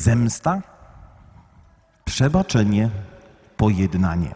zemsta, przebaczenie, pojednanie.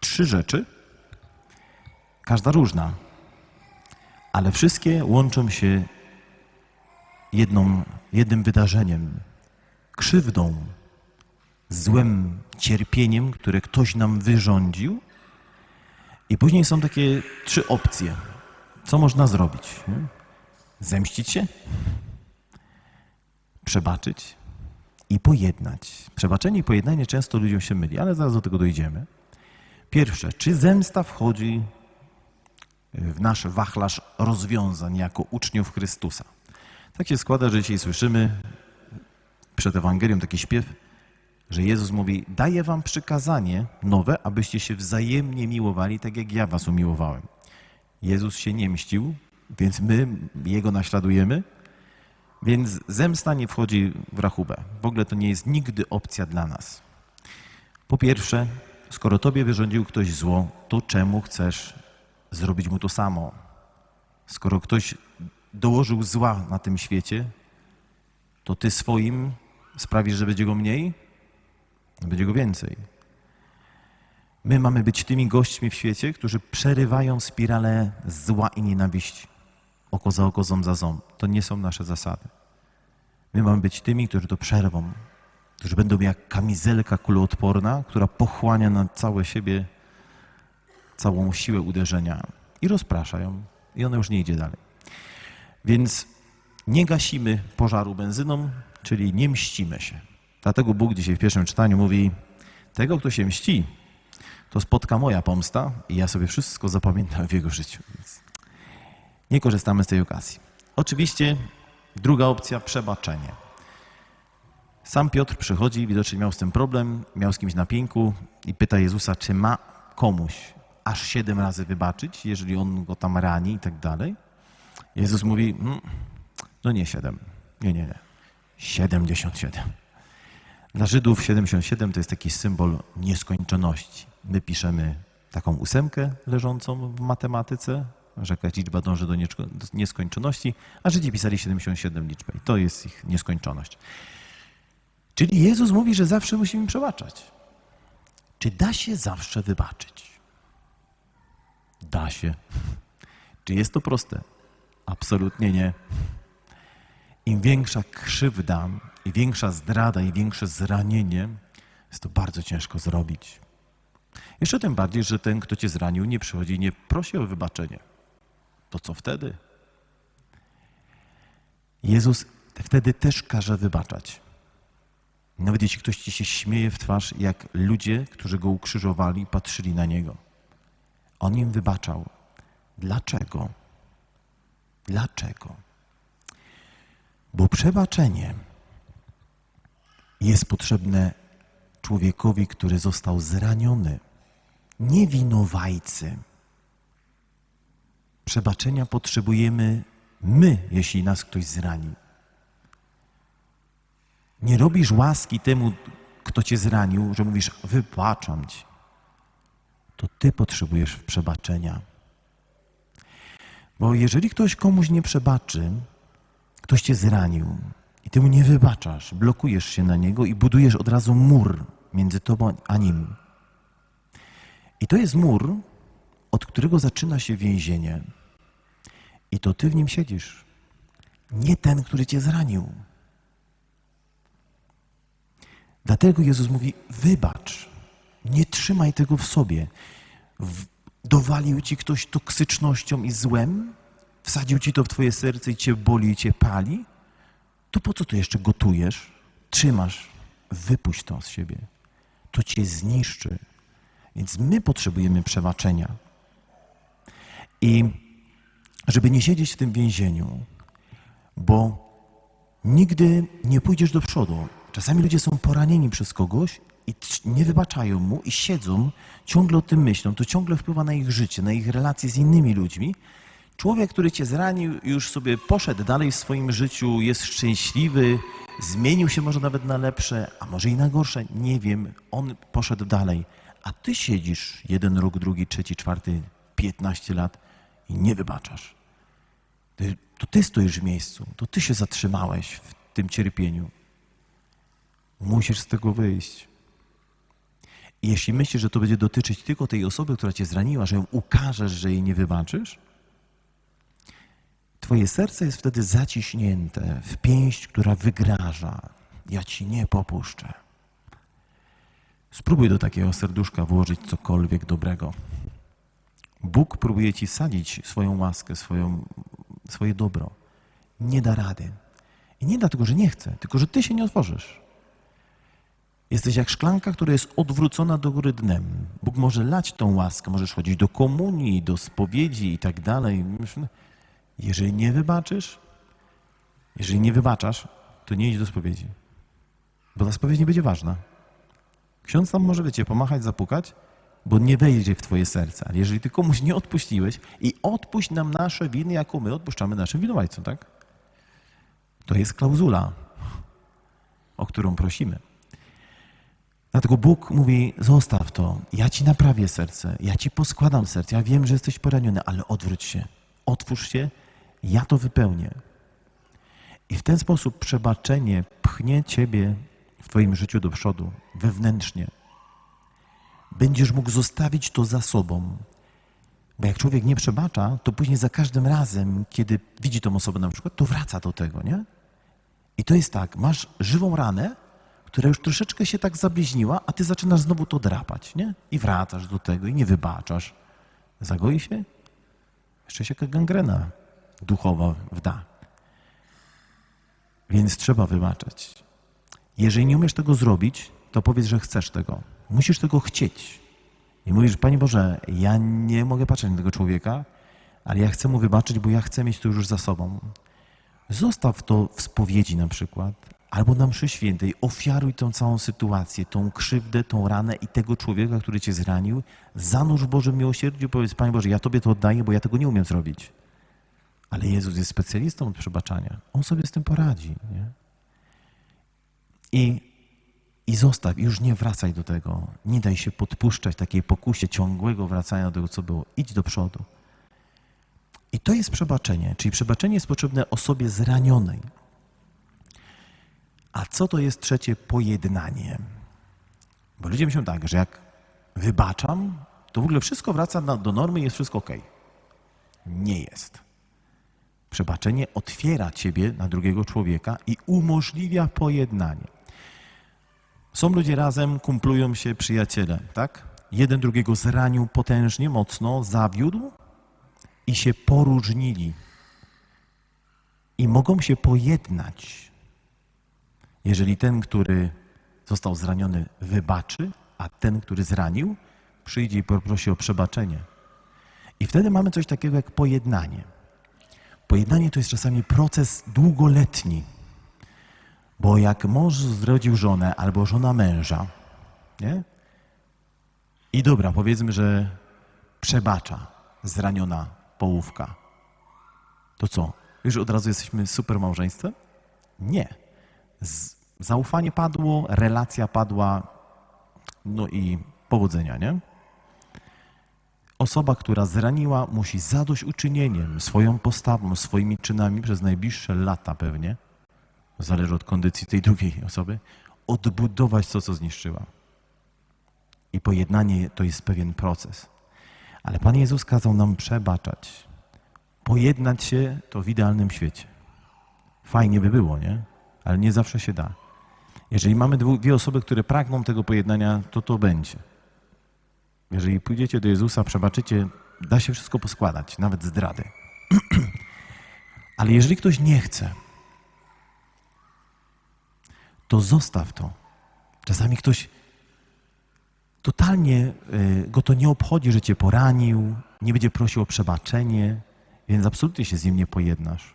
Trzy rzeczy, każda różna, ale wszystkie łączą się jedną, jednym wydarzeniem, krzywdą, złem, cierpieniem, które ktoś nam wyrządził. I później są takie trzy opcje. Co można zrobić? nie? Zemścić się, przebaczyć i pojednać. Przebaczenie i pojednanie często ludziom się myli, ale zaraz do tego dojdziemy. Pierwsze, czy zemsta wchodzi w nasz wachlarz rozwiązań jako uczniów Chrystusa? Tak się składa, że dzisiaj słyszymy przed Ewangelią taki śpiew, że Jezus mówi: Daję wam przykazanie nowe, abyście się wzajemnie miłowali, tak jak ja was umiłowałem. Jezus się nie mścił, więc my Jego naśladujemy, więc zemsta nie wchodzi w rachubę. W ogóle to nie jest nigdy opcja dla nas. Po pierwsze, skoro Tobie wyrządził ktoś zło, to czemu chcesz zrobić mu to samo? Skoro ktoś dołożył zła na tym świecie, to Ty swoim sprawisz, że będzie go mniej? Będzie go więcej. My mamy być tymi gośćmi w świecie, którzy przerywają spiralę zła i nienawiści. Oko za oko, ząb za ząb. To nie są nasze zasady. My mamy być tymi, którzy to przerwą, którzy będą jak kamizelka kuloodporna, która pochłania na całe siebie całą siłę uderzenia i rozprasza ją. I ona już nie idzie dalej. Więc nie gasimy pożaru benzyną, czyli nie mścimy się. Dlatego Bóg dzisiaj w pierwszym czytaniu mówi: Tego, kto się mści, to spotka moja pomsta i ja sobie wszystko zapamiętam w jego życiu. Więc nie korzystamy z tej okazji. Oczywiście druga opcja przebaczenie. Sam Piotr przychodzi, widocznie miał z tym problem, miał z kimś na i pyta Jezusa, czy ma komuś aż siedem razy wybaczyć, jeżeli on go tam rani i tak dalej. Jezus mówi, "Mm, no nie siedem, nie, nie, nie, 77. Dla Żydów 77 to jest taki symbol nieskończoności. My piszemy taką ósemkę leżącą w matematyce, że jakaś liczba dąży do nieskończoności, a Żydzi pisali 77 liczbę i to jest ich nieskończoność. Czyli Jezus mówi, że zawsze musimy przebaczać. Czy da się zawsze wybaczyć? Da się. Czy jest to proste? Absolutnie nie. Im większa krzywda, i większa zdrada, i większe zranienie, jest to bardzo ciężko zrobić. Jeszcze tym bardziej, że ten, kto cię zranił, nie przychodzi i nie prosi o wybaczenie. To co wtedy? Jezus wtedy też każe wybaczać. Nawet jeśli ktoś ci się śmieje w twarz, jak ludzie, którzy go ukrzyżowali, patrzyli na niego. On im wybaczał. Dlaczego? Dlaczego? Bo przebaczenie jest potrzebne człowiekowi, który został zraniony, nie winowajcy. Przebaczenia potrzebujemy my, jeśli nas ktoś zrani. Nie robisz łaski temu, kto cię zranił, że mówisz, wybaczam ci. To ty potrzebujesz przebaczenia. Bo jeżeli ktoś komuś nie przebaczy, ktoś cię zranił i ty mu nie wybaczasz, blokujesz się na niego i budujesz od razu mur między tobą a nim. I to jest mur, od którego zaczyna się więzienie. I to ty w nim siedzisz. Nie ten, który cię zranił. Dlatego Jezus mówi: wybacz, nie trzymaj tego w sobie. Dowalił ci ktoś toksycznością i złem, wsadził ci to w twoje serce i cię boli i cię pali, to po co to jeszcze gotujesz? Trzymasz, wypuść to z siebie. To cię zniszczy. Więc my potrzebujemy przebaczenia. I żeby nie siedzieć w tym więzieniu, bo nigdy nie pójdziesz do przodu. Czasami ludzie są poranieni przez kogoś i nie wybaczają mu i siedzą, ciągle o tym myślą. To ciągle wpływa na ich życie, na ich relacje z innymi ludźmi. Człowiek, który cię zranił, już sobie poszedł dalej w swoim życiu, jest szczęśliwy, zmienił się może nawet na lepsze, a może i na gorsze, nie wiem. On poszedł dalej, a ty siedzisz jeden rok, drugi, trzeci, czwarty, piętnaście lat i nie wybaczasz. To ty stoisz w miejscu, to ty się zatrzymałeś w tym cierpieniu. Musisz z tego wyjść. I jeśli myślisz, że to będzie dotyczyć tylko tej osoby, która cię zraniła, że ją ukażesz, że jej nie wybaczysz, twoje serce jest wtedy zaciśnięte w pięść, która wygraża. Ja ci nie popuszczę. Spróbuj do takiego serduszka włożyć cokolwiek dobrego. Bóg próbuje ci sadzić swoją łaskę, swoją, swoje dobro. Nie da rady. I nie dlatego, że nie chce, tylko że ty się nie otworzysz. Jesteś jak szklanka, która jest odwrócona do góry dnem. Bóg może lać tą łaskę, możesz chodzić do komunii, do spowiedzi i tak dalej. Jeżeli nie wybaczysz, jeżeli nie wybaczasz, to nie idź do spowiedzi. Bo ta spowiedź nie będzie ważna. Ksiądz tam może, wiecie, pomachać, zapukać, bo nie wejdzie w twoje serce. Ale jeżeli ty komuś nie odpuściłeś i odpuść nam nasze winy, jako my odpuszczamy naszym winowajcom, tak? To jest klauzula, o którą prosimy. Dlatego Bóg mówi: Zostaw to, ja ci naprawię serce, ja ci poskładam serce. Ja wiem, że jesteś poraniony, ale odwróć się, otwórz się, ja to wypełnię. I w ten sposób przebaczenie pchnie ciebie w twoim życiu do przodu, wewnętrznie. Będziesz mógł zostawić to za sobą. Bo jak człowiek nie przebacza, to później za każdym razem, kiedy widzi tą osobę na przykład, to wraca do tego, nie? I to jest tak, masz żywą ranę, która już troszeczkę się tak zabliźniła, a ty zaczynasz znowu to drapać, nie? I wracasz do tego i nie wybaczasz. Zagoi się? Jeszcze się jaka gangrena duchowa wda. Więc trzeba wybaczać. Jeżeli nie umiesz tego zrobić, to powiedz, że chcesz tego. Musisz tego chcieć. I mówisz, Panie Boże, ja nie mogę patrzeć na tego człowieka, ale ja chcę mu wybaczyć, bo ja chcę mieć to już za sobą. Zostaw to w spowiedzi na przykład, albo na mszy świętej. Ofiaruj tą całą sytuację, tą krzywdę, tą ranę i tego człowieka, który cię zranił. Zanurz w Bożym miłosierdziu, powiedz, Panie Boże, ja Tobie to oddaję, bo ja tego nie umiem zrobić. Ale Jezus jest specjalistą od przebaczania. On sobie z tym poradzi. Nie? I, I zostaw, już nie wracaj do tego. Nie daj się podpuszczać takiej pokusie ciągłego wracania do tego, co było. Idź do przodu. I to jest przebaczenie, czyli przebaczenie jest potrzebne osobie zranionej. A co to jest trzecie pojednanie? Bo ludzie myślą tak, że jak wybaczam, to w ogóle wszystko wraca do normy i jest wszystko ok. Nie jest. Przebaczenie otwiera ciebie na drugiego człowieka i umożliwia pojednanie. Są ludzie razem, kumplują się przyjaciele, tak? Jeden drugiego zranił potężnie, mocno, zawiódł i się poróżnili. I mogą się pojednać, jeżeli ten, który został zraniony, wybaczy, a ten, który zranił, przyjdzie i poprosi o przebaczenie. I wtedy mamy coś takiego jak pojednanie. Pojednanie to jest czasami proces długoletni. Bo jak mąż zrodził żonę albo żona męża, nie? I dobra, powiedzmy, że przebacza zraniona połówka. To co? Już od razu jesteśmy super małżeństwem? Nie. Z, zaufanie padło, relacja padła, no i powodzenia, nie? Osoba, która zraniła, musi zadośćuczynieniem, swoją postawą, swoimi czynami przez najbliższe lata pewnie, zależy od kondycji tej drugiej osoby, odbudować to, co zniszczyła. I pojednanie to jest pewien proces. Ale Pan Jezus kazał nam przebaczać. Pojednać się to w idealnym świecie. Fajnie by było, nie? Ale nie zawsze się da. Jeżeli mamy dwie osoby, które pragną tego pojednania, to to będzie. Jeżeli pójdziecie do Jezusa, przebaczycie, da się wszystko poskładać, nawet zdrady. Ale jeżeli ktoś nie chce, to zostaw to. Czasami ktoś totalnie y, go to nie obchodzi, że cię poranił, nie będzie prosił o przebaczenie, więc absolutnie się z nim nie pojednasz.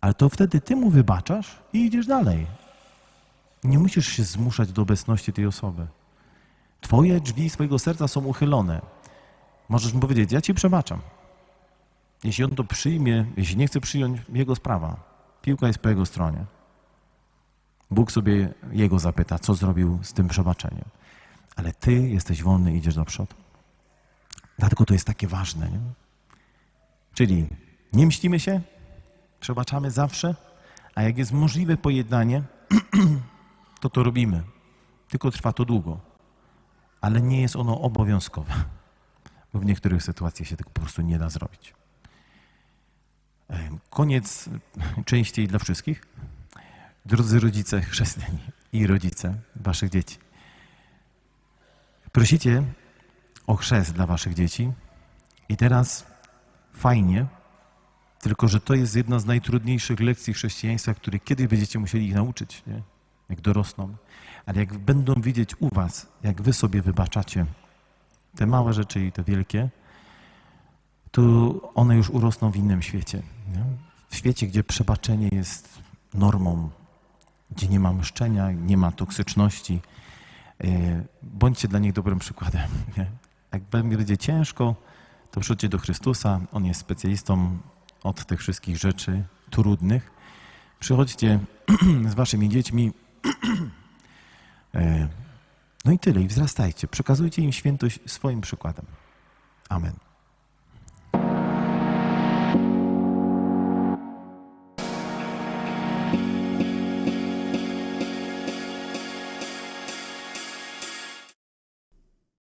Ale to wtedy ty mu wybaczasz i idziesz dalej. Nie musisz się zmuszać do obecności tej osoby. Twoje drzwi swojego serca są uchylone. Możesz mu powiedzieć, ja ci przebaczam. Jeśli on to przyjmie, jeśli nie chce przyjąć, jego sprawa. Piłka jest po jego stronie. Bóg sobie jego zapyta, co zrobił z tym przebaczeniem. Ale ty jesteś wolny i idziesz do przodu. Dlatego to jest takie ważne. Nie? Czyli nie mścimy się, przebaczamy zawsze, a jak jest możliwe pojednanie, to to robimy. Tylko trwa to długo. Ale nie jest ono obowiązkowe, bo w niektórych sytuacjach się tego po prostu nie da zrobić. Koniec częściej dla wszystkich. Drodzy rodzice chrześcijani i rodzice waszych dzieci. Prosicie o chrzest dla waszych dzieci i teraz fajnie, tylko że to jest jedna z najtrudniejszych lekcji chrześcijaństwa, które kiedyś będziecie musieli ich nauczyć, nie? jak dorosną. Ale jak będą widzieć u was, jak wy sobie wybaczacie te małe rzeczy i te wielkie, to one już urosną w innym świecie. Nie? W świecie, gdzie przebaczenie jest normą, gdzie nie ma mszczenia, nie ma toksyczności. E, Bądźcie dla nich dobrym przykładem. Jak będzie ciężko, to przyjdźcie do Chrystusa. On jest specjalistą od tych wszystkich rzeczy trudnych. Przychodźcie z waszymi dziećmi. E, No i tyle. I wzrastajcie. Przekazujcie im świętość swoim przykładem. Amen.